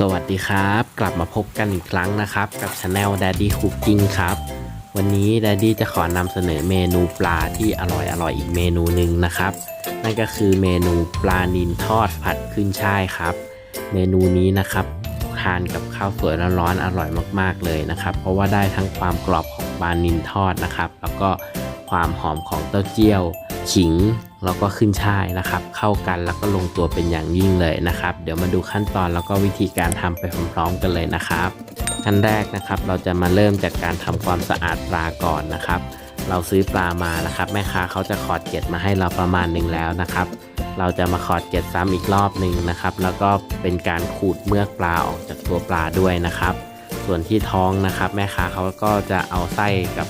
สวัสดีครับ กลับมาพบกันอีกครั้งนะครับ กับช anel Daddy Cooking ครับ วันนี้ Daddy จะขอนำเสนอเมนูปลาที่อร่อยอร่อยอีกเมนูหนึ่งนะครับ นั่นก็คือเมนูปลานิลทอดผัดขึ้นช่ายครับ เมนูนี้นะครับทานกับข้าวสวยร้อนๆอร่อยมากๆเลยนะครับ เพราะว่าได้ทั้งความกรอบของปลานิลทอดนะครับ แล้วก็ความหอมของเต้าเจี้ยว ขิงแล้วก็ขึ้นช่ายนะครับ เข้ากันแล้วก็ลงตัวเป็นอย่างยิ่งเลยนะครับ เดี๋ยวมาดูขั้นตอนแล้วก็วิธีการทำไปพร้อมๆกันเลยนะครับขั้นแรกนะครับเราจะมาเริ่มจากการทำความสะอาดปลาก่อนนะครับ เราซื้อปลามานะครับ แม่ค้าเขาจะขอดเกล็ดมาให้เราประมาณหนึ่งแล้วนะครับ เราจะมาขอดเกล็ดซ้ำอีกรอบหนึ่งนะครับ แล้วก็เป็นการขูดเมือกปลาออกจากตัวปลาด้วยนะครับ ส่วนที่ท้องนะครับ แม่ค้าเขาก็จะเอาไส้กับ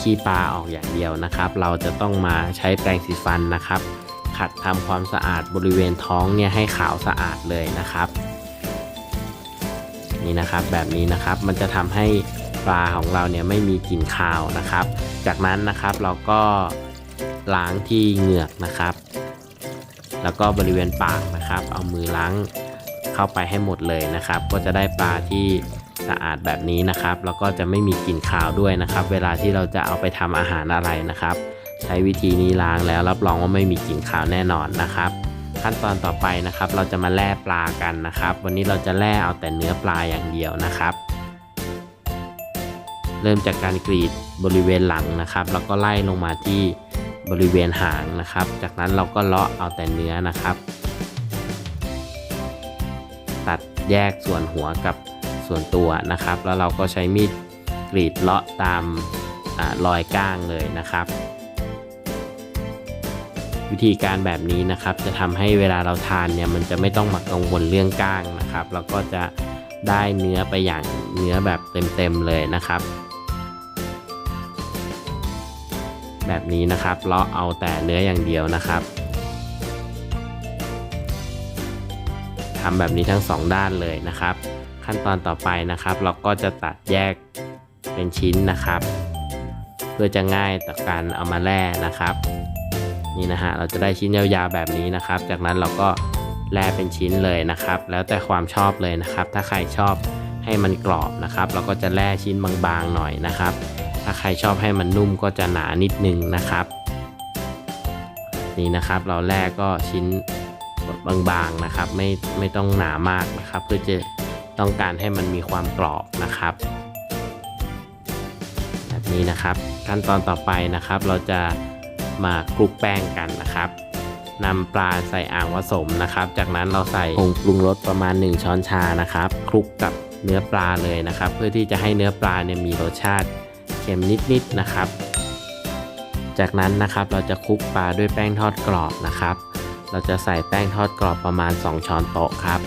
ขี้ปลาออกอย่างเดียวนะครับ เราจะต้องมาใช้แปรงสีฟันนะครับ ขัดทำความสะอาดบริเวณท้องเนี่ยให้ขาวสะอาดเลยนะครับ นี่นะครับแบบนี้นะครับมันจะทำให้ปลาของเราเนี่ยไม่มีกลิ่นคาวนะครับ จากนั้นนะครับเราก็ล้างที่เหงือกนะครับ แล้วก็บริเวณปากนะครับ เอามือล้างเข้าไปให้หมดเลยนะครับ ก็จะได้ปลาที่ สะอาดแบบนี้นะครับ แล้วก็จะไม่มีกลิ่นคาวด้วยนะครับ เวลาที่เราจะเอาไปทำอาหารอะไรนะครับ ใช้วิธีนี้ล้างแล้วรับรองว่าไม่มีกลิ่นคาวแน่นอนนะครับขั้นตอนต่อไปนะครับ เราจะมาแล่ปลากันนะครับ วันนี้เราจะแล่เอาแต่เนื้อปลาอย่างเดียวนะครับ เริ่มจากการกรีดบริเวณหลังนะครับ แล้วก็ไล่ลงมาที่บริเวณหางนะครับ จากนั้นเราก็เลาะเอาแต่เนื้อนะครับ ตัดแยกส่วนหัวกับ ส่วนตัวนะครับ แล้วเราก็ใช้มีดกรีดเลาะตามอรอยก้างเลยนะครับ วิธีการแบบนี้นะครับ จะทำให้เวลาเราทานเนี่ยมันจะไม่ต้องมากังวลเรื่องก้างนะครับแล้วก็จะได้เนื้อไปอย่างเนื้อแบบเต็มๆเลยนะครับ แบบนี้นะครับเลาะเอาแต่เนื้ออย่างเดียวนะครับทำแบบนี้ทั้งสองด้านเลยนะครับ ขั้นตอนต่อไปนะครับ เราก็จะตัดแยกเป็นชิ้นนะครับ เพื่อจะง่ายต่อการเอามาแล่นะครับ นี่นะฮะเราจะได้ชิ้นยาวๆแบบนี้นะครับ จากนั้นเราก็แล่เป็นชิ้นเลยนะครับ แล้วแต่ความชอบเลยนะครับ ถ้าใครชอบให้มันกรอบนะครับ เราก็จะแล่ชิ้นบางๆหน่อยนะครับ ถ้าใครชอบให้มันนุ่มก็จะหนานิดนึงนะครับ นี่นะครับเราแล่ก็ชิ้นบางๆนะครับ ไม่ไม่ต้องหนามากนะครับ เพื่อจะ ต้องการให้มันมีความกรอบนะครับ แบบนี้นะครับ ขั้นตอนต่อไปนะครับ เราจะมาคลุกแป้งกันนะครับนำปลาใส่อ่างผสมนะครับ จากนั้นเราใส่ผงปรุงรสประมาณ 1 ช้อนชานะครับคลุกกับเนื้อปลาเลยนะครับ เพื่อที่จะให้เนื้อปลาเนี่ยมีรสชาติเค็มนิดๆนะครับ จากนั้นนะครับเราจะคลุกปลาด้วยแป้งทอดกรอบนะครับ เราจะใส่แป้งทอดกรอบประมาณ 2 ช้อนโต๊ะครับ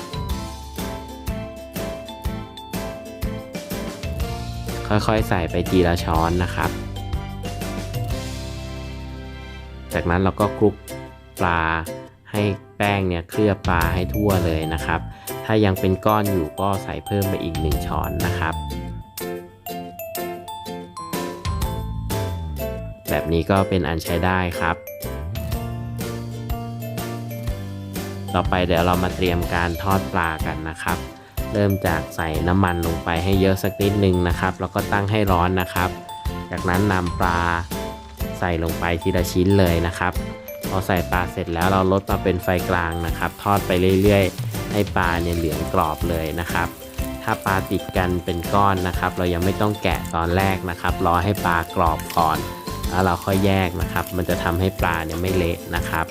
ค่อยๆ ใส่ไปทีละช้อนนะครับ จากนั้นเราก็คลุกปลาให้แป้งเนี่ยเคลือบปลาให้ทั่วเลยนะครับ ถ้ายังเป็นก้อนอยู่ก็ใส่เพิ่มไปอีก1ช้อนนะครับ แบบนี้ก็เป็นอันใช้ได้ครับ ต่อไปเดี๋ยวเรามาเตรียมการทอดปลากันนะครับ เริ่มจากใส่น้ำมันลงไปให้เยอะสักนิดนึงนะครับ แล้วก็ตั้งให้ร้อนนะครับ จากนั้นนำปลาใส่ลงไปทีละชิ้นเลยนะครับพอใส่ปลาเสร็จแล้วเราลดมาเป็นไฟกลางนะครับ ทอดไปเรื่อยๆ ให้ปลาเนี่ยเหลืองกรอบเลยนะครับ ถ้าปลาติดกันเป็นก้อนนะครับ เรายังไม่ต้องแกะตอนแรกนะครับ รอให้ปลากรอบก่อน แล้วเราค่อยแยกนะครับ มันจะทำให้ปลาเนี่ยไม่เละนะครับ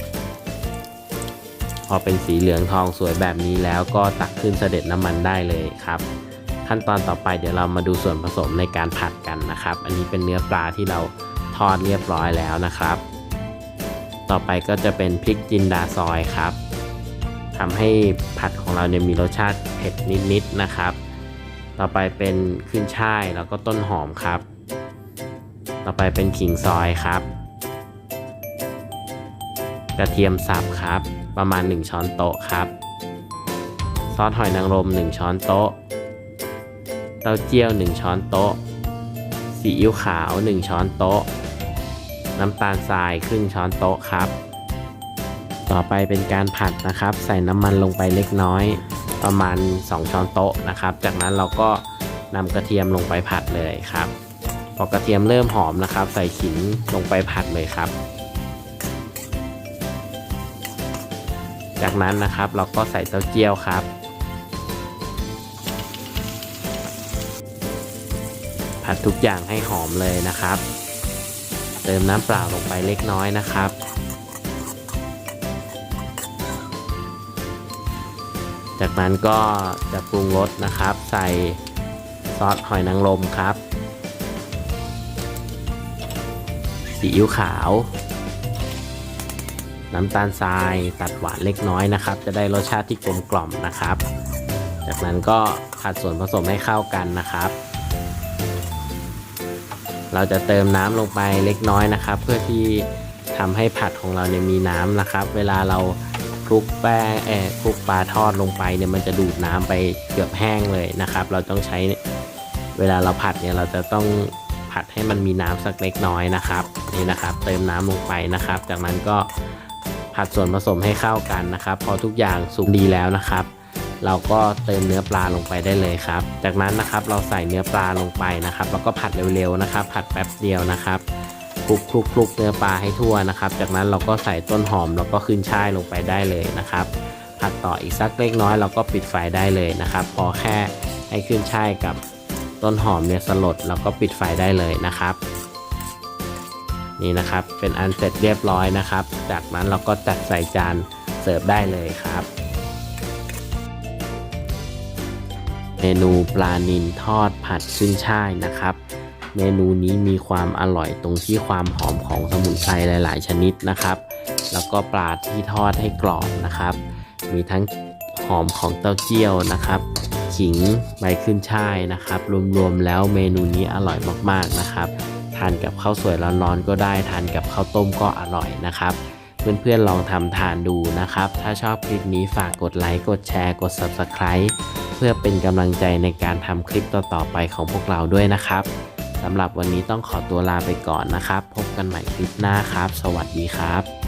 อเป็นสีเหลืองทองสวยแบบนี้แล้วก็ตักขึ้นเสด็จน้ำมันได้เลยครับ ขั้นตอนต่อไปเดี๋ยวเรามาดูส่วนผสมในการผัดกันนะครับ อันนี้เป็นเนื้อปลาที่เราทอดเรียบร้อยแล้วนะครับ ต่อไปก็จะเป็นพริกจินดาซอยครับทำให้ผัดของเราเนี่ยมีรสชาติเผ็ดนิดๆนะครับ ต่อไปเป็นขึ้นช่ายแล้วก็ต้นหอมครับ ต่อไปเป็นขิงซอยครับ กระเทียมสับครับ ประมาณ 1 ช้อนโต๊ะครับ ซอสหอยนางรม 1 ช้อนโต๊ะ เต้าเจี้ยว 1 ช้อนโต๊ะ ซีอิ๊วขาว 1 ช้อนโต๊ะ น้ำตาลทรายครึ่งช้อนโต๊ะครับ ต่อไปเป็นการผัดนะครับ ใส่น้ำมันลงไปเล็กน้อยประมาณ 2 ช้อนโต๊ะนะครับ จากนั้นเราก็นำกระเทียมลงไปผัดเลยครับ พอกระเทียมเริ่มหอมนะครับ ใส่ขิงลงไปผัดเลยครับ จากนั้นนะครับเราก็ใส่เต้าเจี้ยวครับ ผัดทุกอย่างให้หอมเลยนะครับ เติมน้ำเปล่าลงไปเล็กน้อยนะครับจากนั้นก็จะปรุงรสนะครับ ใส่ซอสหอยนางรมครับซีอิ๊วขาว น้ำตาลทรายตัดหวานเล็กน้อยนะครับ จะได้รสชาติที่กลมกล่อมนะครับ จากนั้นก็ผัดส่วนผสมให้เข้ากันนะครับ เราจะเติมน้ำลงไปเล็กน้อยนะครับ เพื่อที่ทำให้ผัดของเราเนี่ยมีน้ำนะครับ เวลาเราคลุกแป้งเออคลุกปลาทอดลงไปเนี่ยมันจะดูดน้ำไปเกือบแห้งเลยนะครับ เราต้องใช้เวลาเราผัดเนี่ยเราจะต้องผัดให้มันมีน้ำสักเล็กน้อยนะครับ นี่นะครับ เติมน้ำลงไปนะครับ จากนั้นก็ ผัดส่วนผสมให้เข้ากันนะครับ พอทุกอย่างสุกดีแล้วนะครับ เราก็เติมเนื้อปลาลงไปได้เลยครับ จากนั้นนะครับเราใส่เนื้อปลาลงไปนะครับ แล้วก็ผัดเร็วๆนะครับ ผัดแป๊บเดียวนะครับคลุกคลุกคลุกเนื้อปลาให้ทั่วนะครับ จากนั้นเราก็ใส่ต้นหอมแล้วก็ขึ้นช่ายลงไปได้เลยนะครับ ผัดต่ออีกสักเล็กน้อยเราก็ปิดไฟได้เลยนะครับ พอแค่ให้ขึ้นช่ายกับต้นหอมเนี่ยสลดเราก็ปิดไฟได้เลยนะครับ นี่นะครับ เป็นอันเสร็จเรียบร้อยนะครับ จากนั้นเราก็จัดใส่จานเสิร์ฟได้เลยครับ เมนูปลานิลทอดผัดขึ้นช่ายนะครับ เมนูนี้มีความอร่อยตรงที่ความหอมของสมุนไพรหลาย ๆ ชนิดนะครับ แล้วก็ปลาที่ทอดให้กรอบนะครับ มีทั้งหอมของเต้าเจี้ยวนะครับขิงใบขึ้นช่ายนะครับ รวม ๆ แล้วเมนูนี้อร่อยมาก ๆ นะครับ ทานกับข้าวสวยร้อนๆก็ได้ทานกับข้าวต้มก็อร่อยนะครับ เพื่อนๆลองทำทานดูนะครับ ถ้าชอบคลิปนี้ฝากกดไลค์กดแชร์กด Subscribe เพื่อเป็นกำลังใจในการทำคลิปต่อๆไปของพวกเราด้วยนะครับสำหรับวันนี้ต้องขอตัวลาไปก่อนนะครับ พบกันใหม่คลิปหน้าครับ สวัสดีครับ